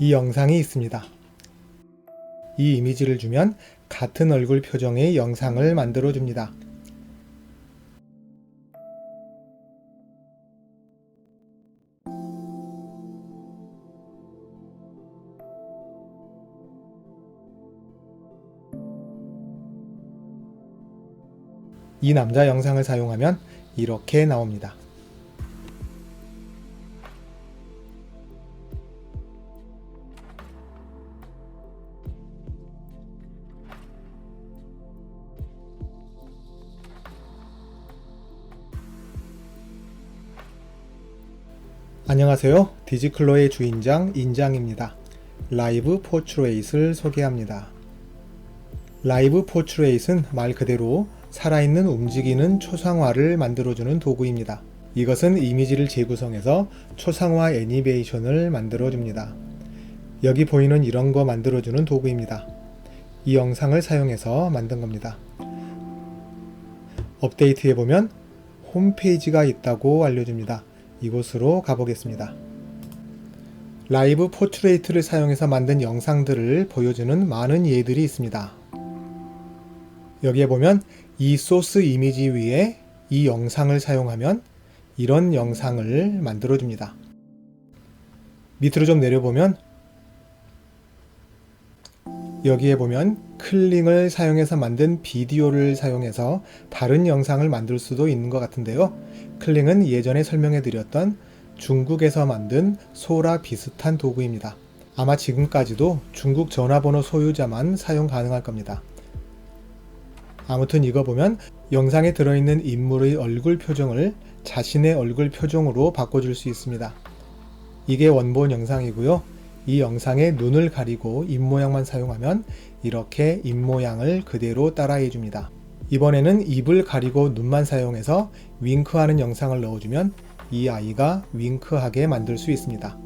이 영상이 있습니다. 이 이미지를 주면 같은 얼굴 표정의 영상을 만들어 줍니다. 이 남자 영상을 사용하면 이렇게 나옵니다. 안녕하세요. 디지클로의 주인장 인장입니다. 라이브 포트레이트를 소개합니다. 라이브 포트레이트는 말 그대로 살아있는 움직이는 초상화를 만들어주는 도구입니다. 이것은 이미지를 재구성해서 초상화 애니메이션을 만들어줍니다. 여기 보이는 이런 거 만들어주는 도구입니다. 이 영상을 사용해서 만든 겁니다. 업데이트해 보면 홈페이지가 있다고 알려줍니다. 이곳으로 가보겠습니다. 라이브 포트레이트를 사용해서 만든 영상들을 보여주는 많은 예들이 있습니다. 여기에 보면 이 소스 이미지 위에 이 영상을 사용하면 이런 영상을 만들어 줍니다. 밑으로 좀 내려보면 여기에 보면 클링을 사용해서 만든 비디오를 사용해서 다른 영상을 만들 수도 있는 것 같은데요. 클링은 예전에 설명해 드렸던 중국에서 만든 소라 비슷한 도구입니다. 아마 지금까지도 중국 전화번호 소유자만 사용 가능할 겁니다. 아무튼 이거 보면 영상에 들어있는 인물의 얼굴 표정을 자신의 얼굴 표정으로 바꿔줄 수 있습니다. 이게 원본 영상이고요. 이 영상에 눈을 가리고 입모양만 사용하면 이렇게 입모양을 그대로 따라해 줍니다. 이번에는 입을 가리고 눈만 사용해서 윙크하는 영상을 넣어주면 이 아이가 윙크하게 만들 수 있습니다.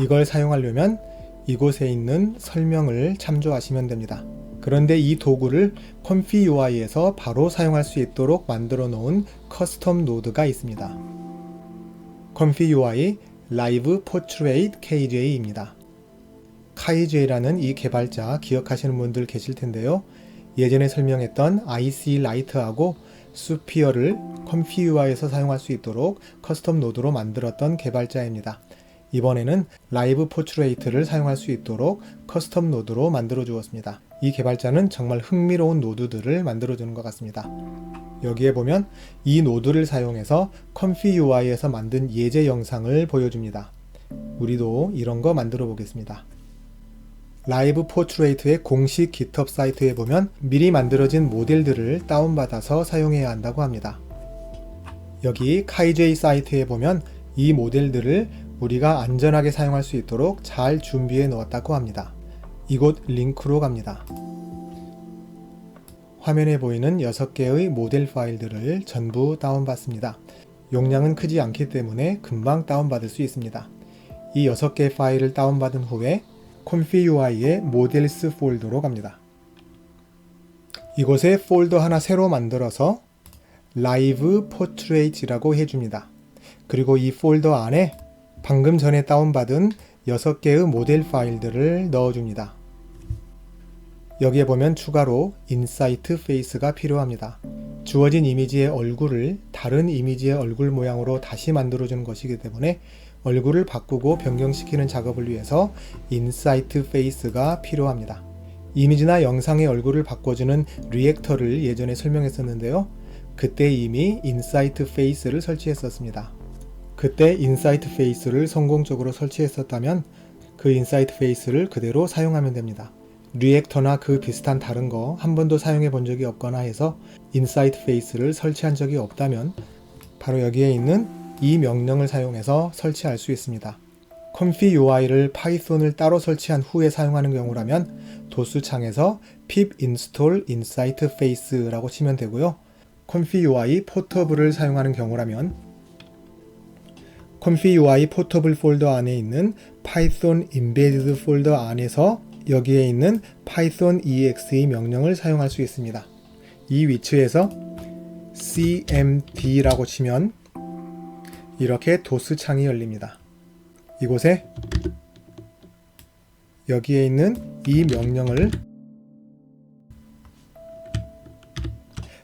이걸 사용하려면 이곳에 있는 설명을 참조하시면 됩니다. 그런데 이 도구를 컴피 UI에서 바로 사용할 수 있도록 만들어 놓은 커스텀 노드가 있습니다. 컴피 UI 라이브 포트레이트 KJ입니다. 카이제이라는 이 개발자 기억하시는 분들 계실 텐데요. 예전에 설명했던 IC 라이트하고 수피어를 컴피 UI에서 사용할 수 있도록 커스텀 노드로 만들었던 개발자입니다. 이번에는 라이브 포트레이트를 사용할 수 있도록 커스텀 노드로 만들어 주었습니다. 이 개발자는 정말 흥미로운 노드들을 만들어 주는 것 같습니다. 여기에 보면 이 노드를 사용해서 컴피 UI에서 만든 예제 영상을 보여줍니다. 우리도 이런 거 만들어 보겠습니다. 라이브 포트레이트의 공식 GitHub 사이트에 보면 미리 만들어진 모델들을 다운받아서 사용해야 한다고 합니다. 여기 카이제이 사이트에 보면 이 모델들을 우리가 안전하게 사용할 수 있도록 잘 준비해 놓았다고 합니다. 이곳 링크로 갑니다. 화면에 보이는 6개의 모델 파일들을 전부 다운받습니다. 용량은 크지 않기 때문에 금방 다운받을 수 있습니다. 이 6개 파일을 다운받은 후에 confiUI의 모델스 폴더로 갑니다. 이곳에 폴더 하나 새로 만들어서 라이브 포트레이트라고 해줍니다. 그리고 이 폴더 안에 방금 전에 다운받은 6개의 모델 파일들을 넣어줍니다. 여기에 보면 추가로 인사이트 페이스가 필요합니다. 주어진 이미지의 얼굴을 다른 이미지의 얼굴 모양으로 다시 만들어주는 것이기 때문에 얼굴을 바꾸고 변경시키는 작업을 위해서 인사이트 페이스가 필요합니다. 이미지나 영상의 얼굴을 바꿔주는 리액터를 예전에 설명했었는데요. 그때 이미 인사이트 페이스를 설치했었습니다. 그때 인사이트 페이스를 성공적으로 설치했었다면 그 인사이트 페이스를 그대로 사용하면 됩니다. 리액터나 그 비슷한 다른 거 한 번도 사용해 본 적이 없거나 해서 인사이트 페이스를 설치한 적이 없다면 바로 여기에 있는 이 명령을 사용해서 설치할 수 있습니다. 컴피 UI를 파이썬을 따로 설치한 후에 사용하는 경우라면 도스 창에서 pip install insight face라고 치면 되고요. 컴피 UI 포터블을 사용하는 경우라면 컴피 UI 포터블 폴더 안에 있는 파이썬 embedded 폴더 안에서 여기에 있는 python exe 명령을 사용할 수 있습니다. 이 위치에서 cmd라고 치면 이렇게 도스 창이 열립니다. 이곳에 여기에 있는 이 명령을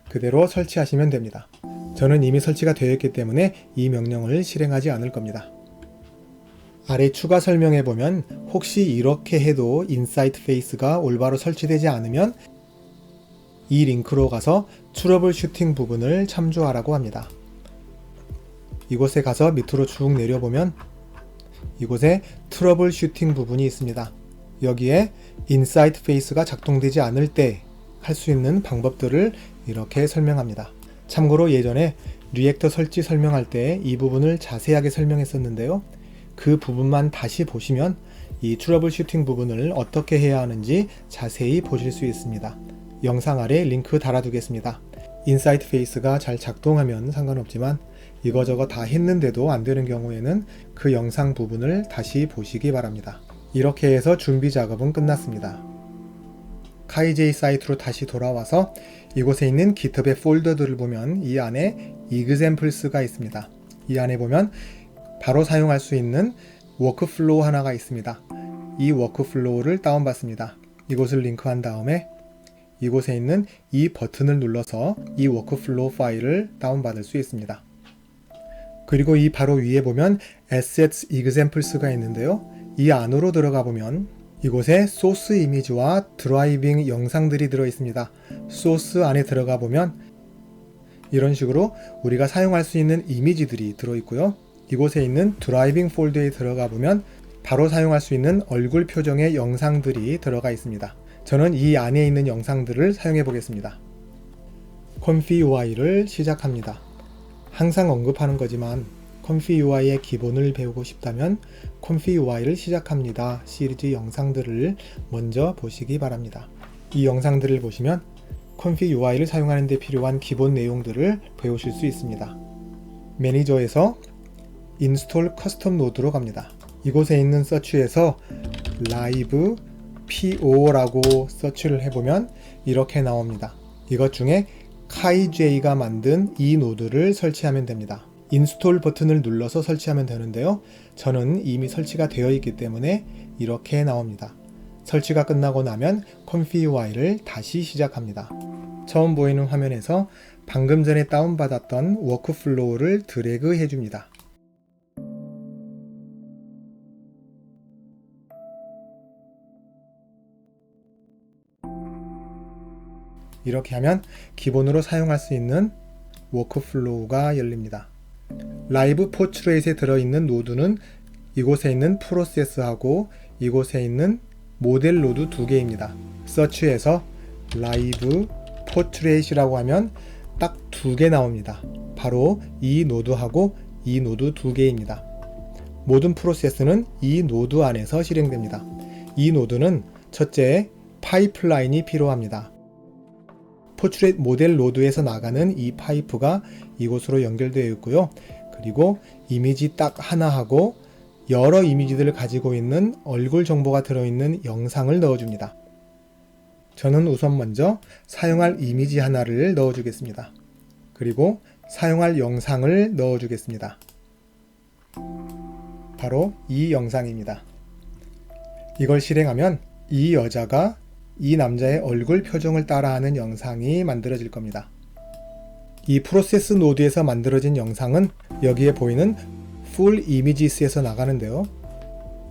그대로 설치하시면 됩니다. 저는 이미 설치가 되어 있기 때문에 이 명령을 실행하지 않을 겁니다. 아래 추가 설명에 보면 혹시 이렇게 해도 인사이트 페이스가 올바로 설치되지 않으면 이 링크로 가서 트러블 슈팅 부분을 참조하라고 합니다. 이곳에 가서 밑으로 쭉 내려보면 이곳에 트러블 슈팅 부분이 있습니다. 여기에 인사이트 페이스가 작동되지 않을 때 할 수 있는 방법들을 이렇게 설명합니다. 참고로 예전에 리액터 설치 설명할 때 이 부분을 자세하게 설명했었는데요. 그 부분만 다시 보시면 이 트러블 슈팅 부분을 어떻게 해야 하는지 자세히 보실 수 있습니다. 영상 아래 링크 달아두겠습니다. 인사이트 페이스가 잘 작동하면 상관없지만 이거저거 다 했는데도 안 되는 경우에는 그 영상 부분을 다시 보시기 바랍니다. 이렇게 해서 준비 작업은 끝났습니다. 카이제이 사이트로 다시 돌아와서 이곳에 있는 GitHub의 폴더들을 보면 이 안에 examples가 있습니다. 이 안에 보면 바로 사용할 수 있는 워크플로우 하나가 있습니다. 이 워크플로우를 다운받습니다. 이곳을 링크한 다음에 이곳에 있는 이 버튼을 눌러서 이 워크플로우 파일을 다운받을 수 있습니다. 그리고 이 바로 위에 보면 Assets Examples가 있는데요. 이 안으로 들어가 보면 이곳에 소스 이미지와 드라이빙 영상들이 들어 있습니다. 소스 안에 들어가 보면 이런 식으로 우리가 사용할 수 있는 이미지들이 들어 있고요. 이곳에 있는 드라이빙 폴더에 들어가 보면 바로 사용할 수 있는 얼굴 표정의 영상들이 들어가 있습니다. 저는 이 안에 있는 영상들을 사용해 보겠습니다. 컴피 UI를 시작합니다. 항상 언급하는 거지만 컴피 UI의 기본을 배우고 싶다면 컴피 UI를 시작합니다 시리즈 영상들을 먼저 보시기 바랍니다. 이 영상들을 보시면 컴피 UI를 사용하는 데 필요한 기본 내용들을 배우실 수 있습니다. 매니저에서 인스톨 커스텀 노드로 갑니다. 이곳에 있는 서치에서 라이브 PO라고 서치를 해보면 이렇게 나옵니다. 이것 중에 카이제이가 만든 이 노드를 설치하면 됩니다. 인스톨 버튼을 눌러서 설치하면 되는데요. 저는 이미 설치가 되어 있기 때문에 이렇게 나옵니다. 설치가 끝나고 나면 컴피UI를 다시 시작합니다. 처음 보이는 화면에서 방금 전에 다운받았던 워크플로우를 드래그 해줍니다. 이렇게 하면 기본으로 사용할 수 있는 워크플로우가 열립니다. 라이브 포트레이트에 들어있는 노드는 이곳에 있는 프로세스하고 이곳에 있는 모델 노드 두 개입니다. 서치에서 라이브 포트레이트라고 하면 딱 두 개 나옵니다. 바로 이 노드하고 이 노드 두 개입니다. 모든 프로세스는 이 노드 안에서 실행됩니다. 이 노드는 첫째 파이프라인이 필요합니다. 포트렛 모델 로드에서 나가는 이 파이프가 이곳으로 연결되어 있고요. 그리고 이미지 딱 하나 하고 여러 이미지들을 가지고 있는 얼굴 정보가 들어있는 영상을 넣어줍니다. 저는 우선 먼저 사용할 이미지 하나를 넣어주겠습니다. 그리고 사용할 영상을 넣어주겠습니다. 바로 이 영상입니다. 이걸 실행하면 이 여자가 이 남자의 얼굴 표정을 따라하는 영상이 만들어질 겁니다. 이 프로세스 노드에서 만들어진 영상은 여기에 보이는 Full Images에서 나가는데요.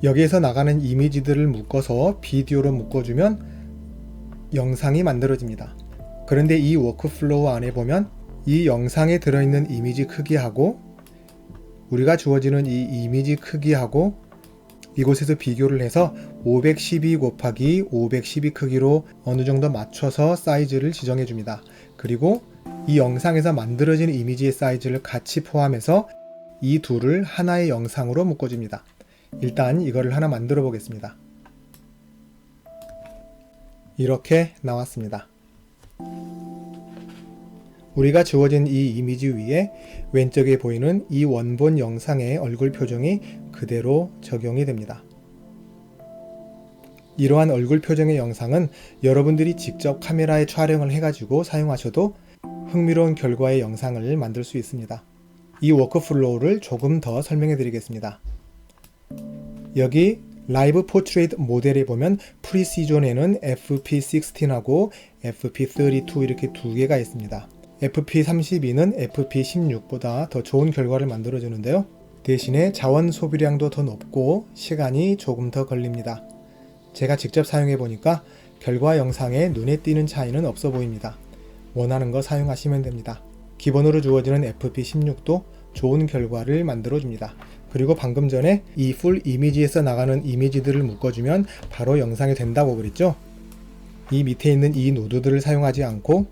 여기에서 나가는 이미지들을 묶어서 비디오로 묶어주면 영상이 만들어집니다. 그런데 이 워크플로우 안에 보면 이 영상에 들어있는 이미지 크기하고 우리가 주어지는 이 이미지 크기하고 이곳에서 비교를 해서 512 곱하기 512 크기로 어느 정도 맞춰서 사이즈를 지정해 줍니다. 그리고 이 영상에서 만들어진 이미지의 사이즈를 같이 포함해서 이 둘을 하나의 영상으로 묶어줍니다. 일단 이거를 하나 만들어 보겠습니다. 이렇게 나왔습니다. 우리가 주어진 이 이미지 위에 왼쪽에 보이는 이 원본 영상의 얼굴 표정이 그대로 적용이 됩니다. 이러한 얼굴 표정의 영상은 여러분들이 직접 카메라에 촬영을 해가지고 사용하셔도 흥미로운 결과의 영상을 만들 수 있습니다. 이 워크플로우를 조금 더 설명해 드리겠습니다. 여기 라이브 포트레이트 모델에 보면 프리시존에는 FP16하고 FP32 이렇게 두 개가 있습니다. FP32는 FP16보다 더 좋은 결과를 만들어주는데요. 대신에 자원 소비량도 더 높고 시간이 조금 더 걸립니다. 제가 직접 사용해 보니까 결과 영상에 눈에 띄는 차이는 없어 보입니다. 원하는 거 사용하시면 됩니다. 기본으로 주어지는 FP16도 좋은 결과를 만들어줍니다. 그리고 방금 전에 이 풀 이미지에서 나가는 이미지들을 묶어주면 바로 영상이 된다고 그랬죠? 이 밑에 있는 이 노드들을 사용하지 않고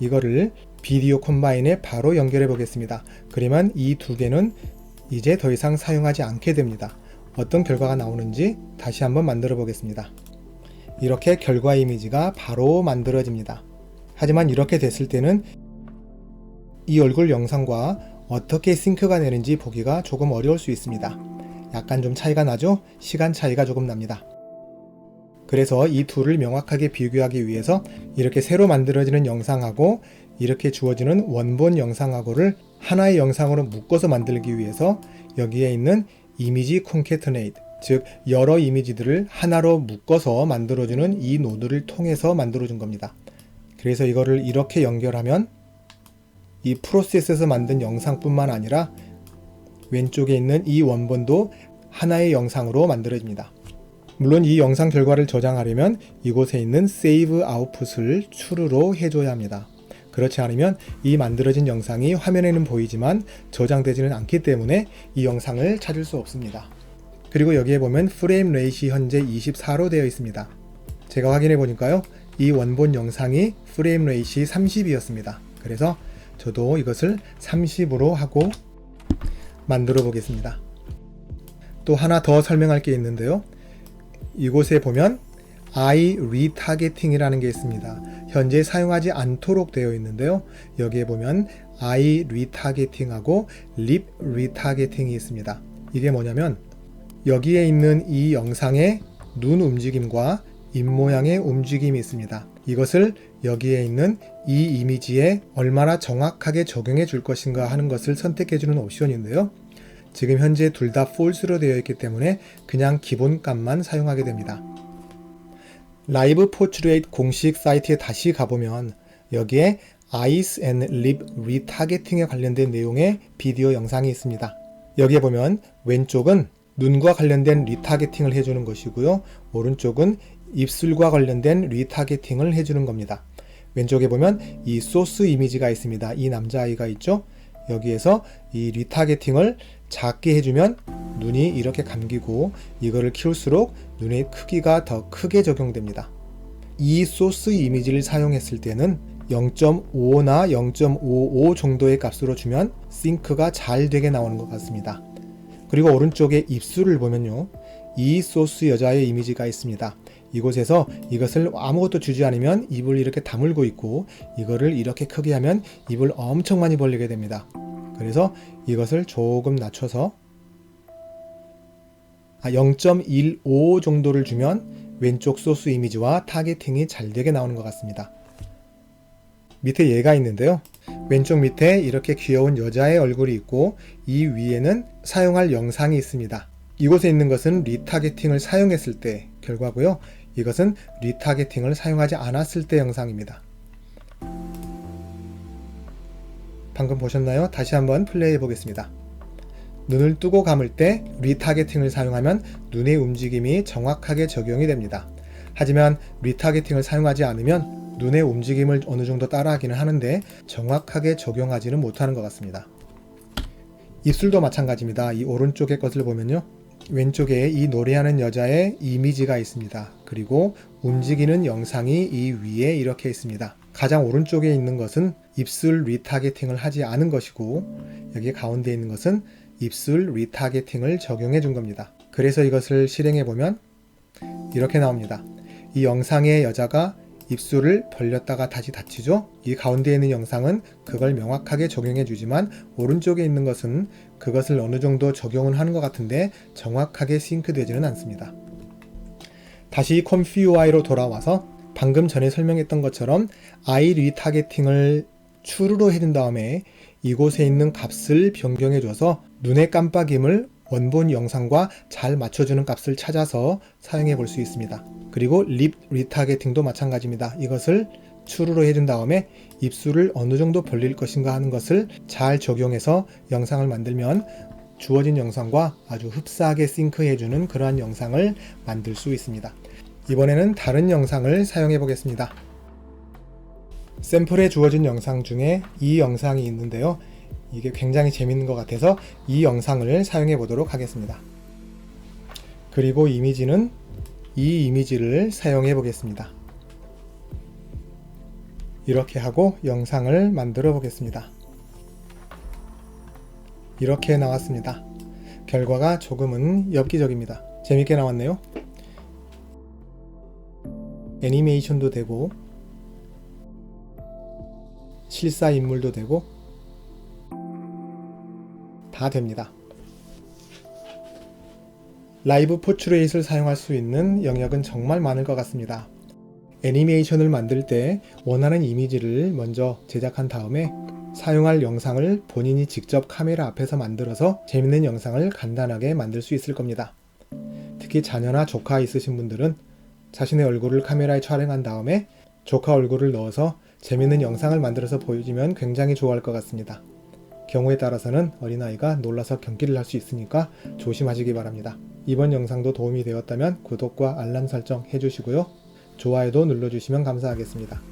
이거를 비디오 콤바인에 바로 연결해 보겠습니다. 그러면 이 두 개는 이제 더 이상 사용하지 않게 됩니다. 어떤 결과가 나오는지 다시 한번 만들어 보겠습니다. 이렇게 결과 이미지가 바로 만들어집니다. 하지만 이렇게 됐을 때는 이 얼굴 영상과 어떻게 싱크가 되는지 보기가 조금 어려울 수 있습니다. 약간 좀 차이가 나죠? 시간 차이가 조금 납니다. 그래서 이 둘을 명확하게 비교하기 위해서 이렇게 새로 만들어지는 영상하고 이렇게 주어지는 원본 영상하고를 하나의 영상으로 묶어서 만들기 위해서 여기에 있는 이미지 콘케트네이트 즉 여러 이미지들을 하나로 묶어서 만들어주는 이 노드를 통해서 만들어준 겁니다. 그래서 이거를 이렇게 연결하면 이 프로세스에서 만든 영상뿐만 아니라 왼쪽에 있는 이 원본도 하나의 영상으로 만들어집니다. 물론 이 영상 결과를 저장하려면 이곳에 있는 Save Output을 추루로 해줘야 합니다. 그렇지 않으면 이 만들어진 영상이 화면에는 보이지만 저장되지는 않기 때문에 이 영상을 찾을 수 없습니다. 그리고 여기에 보면 프레임 레이시 현재 24로 되어 있습니다. 제가 확인해 보니까요. 이 원본 영상이 프레임 레이시 30이었습니다. 그래서 저도 이것을 30으로 하고 만들어 보겠습니다. 또 하나 더 설명할 게 있는데요. 이곳에 보면 i retargeting이라는 게 있습니다. 현재 사용하지 않도록 되어 있는데요. 여기에 보면 i retargeting하고 lip retargeting이 있습니다. 이게 뭐냐면 여기에 있는 이 영상의 눈 움직임과 입 모양의 움직임이 있습니다. 이것을 여기에 있는 이 이미지에 얼마나 정확하게 적용해 줄 것인가 하는 것을 선택해 주는 옵션인데요. 지금 현재 둘 다 false로 되어 있기 때문에 그냥 기본값만 사용하게 됩니다. 라이브 포트레이트 공식 사이트에 다시 가보면 여기에 Eyes and Lip Retargeting에 관련된 내용의 비디오 영상이 있습니다. 여기에 보면 왼쪽은 눈과 관련된 리타게팅을 해주는 것이고요. 오른쪽은 입술과 관련된 리타게팅을 해주는 겁니다. 왼쪽에 보면 이 소스 이미지가 있습니다. 이 남자아이가 있죠? 여기에서 이 리타게팅을 작게 해주면 눈이 이렇게 감기고 이거를 키울수록 눈의 크기가 더 크게 적용됩니다. 이 소스 이미지를 사용했을 때는 0.5나 0.55 정도의 값으로 주면 싱크가 잘 되게 나오는 것 같습니다. 그리고 오른쪽에 입술을 보면요. 이 소스 여자의 이미지가 있습니다. 이곳에서 이것을 아무것도 주지 않으면 입을 이렇게 다물고 있고 이거를 이렇게 크게 하면 입을 엄청 많이 벌리게 됩니다. 그래서 이것을 조금 낮춰서 0.15 아, 정도를 주면 왼쪽 소스 이미지와 타겟팅이 잘 되게 나오는 것 같습니다. 밑에 얘가 있는데요. 왼쪽 밑에 이렇게 귀여운 여자의 얼굴이 있고 이 위에는 사용할 영상이 있습니다. 이곳에 있는 것은 리타겟팅을 사용했을 때 결과고요. 이것은 리타겟팅을 사용하지 않았을 때 영상입니다. 방금 보셨나요? 다시 한번 플레이해 보겠습니다. 눈을 뜨고 감을 때 리타겟팅을 사용하면 눈의 움직임이 정확하게 적용이 됩니다. 하지만 리타겟팅을 사용하지 않으면 눈의 움직임을 어느 정도 따라하기는 하는데 정확하게 적용하지는 못하는 것 같습니다. 입술도 마찬가지입니다. 이 오른쪽의 것을 보면요. 왼쪽에 이 노래하는 여자의 이미지가 있습니다. 그리고 움직이는 영상이 이 위에 이렇게 있습니다. 가장 오른쪽에 있는 것은 입술 리타겟팅을 하지 않은 것이고 여기 가운데 있는 것은 입술 리타겟팅을 적용해 준 겁니다. 그래서 이것을 실행해 보면 이렇게 나옵니다. 이 영상의 여자가 입술을 벌렸다가 다시 닫히죠? 이 가운데 있는 영상은 그걸 명확하게 적용해 주지만 오른쪽에 있는 것은 그것을 어느 정도 적용은 하는 것 같은데 정확하게 싱크되지는 않습니다. 다시 컴퓨UI로 돌아와서 방금 전에 설명했던 것처럼 i 리타겟팅을 추루로 해준 다음에 이곳에 있는 값을 변경해 줘서 눈의 깜빡임을 원본 영상과 잘 맞춰주는 값을 찾아서 사용해 볼 수 있습니다. 그리고 립 리타게팅도 마찬가지입니다. 이것을 추루로 해준 다음에 입술을 어느 정도 벌릴 것인가 하는 것을 잘 적용해서 영상을 만들면 주어진 영상과 아주 흡사하게 싱크해주는 그러한 영상을 만들 수 있습니다. 이번에는 다른 영상을 사용해 보겠습니다. 샘플에 주어진 영상 중에 이 영상이 있는데요. 이게 굉장히 재밌는 것 같아서 이 영상을 사용해 보도록 하겠습니다. 그리고 이미지는 이 이미지를 사용해 보겠습니다. 이렇게 하고 영상을 만들어 보겠습니다. 이렇게 나왔습니다. 결과가 조금은 엽기적입니다. 재밌게 나왔네요. 애니메이션도 되고 실사 인물도 되고 다 됩니다. 라이브 포트레이트를 사용할 수 있는 영역은 정말 많을 것 같습니다. 애니메이션을 만들 때 원하는 이미지를 먼저 제작한 다음에 사용할 영상을 본인이 직접 카메라 앞에서 만들어서 재밌는 영상을 간단하게 만들 수 있을 겁니다. 특히 자녀나 조카 있으신 분들은 자신의 얼굴을 카메라에 촬영한 다음에 조카 얼굴을 넣어서 재밌는 영상을 만들어서 보여주면 굉장히 좋아할 것 같습니다. 경우에 따라서는 어린아이가 놀라서 경기를 할 수 있으니까 조심하시기 바랍니다. 이번 영상도 도움이 되었다면 구독과 알람 설정 해주시고요. 좋아요도 눌러주시면 감사하겠습니다.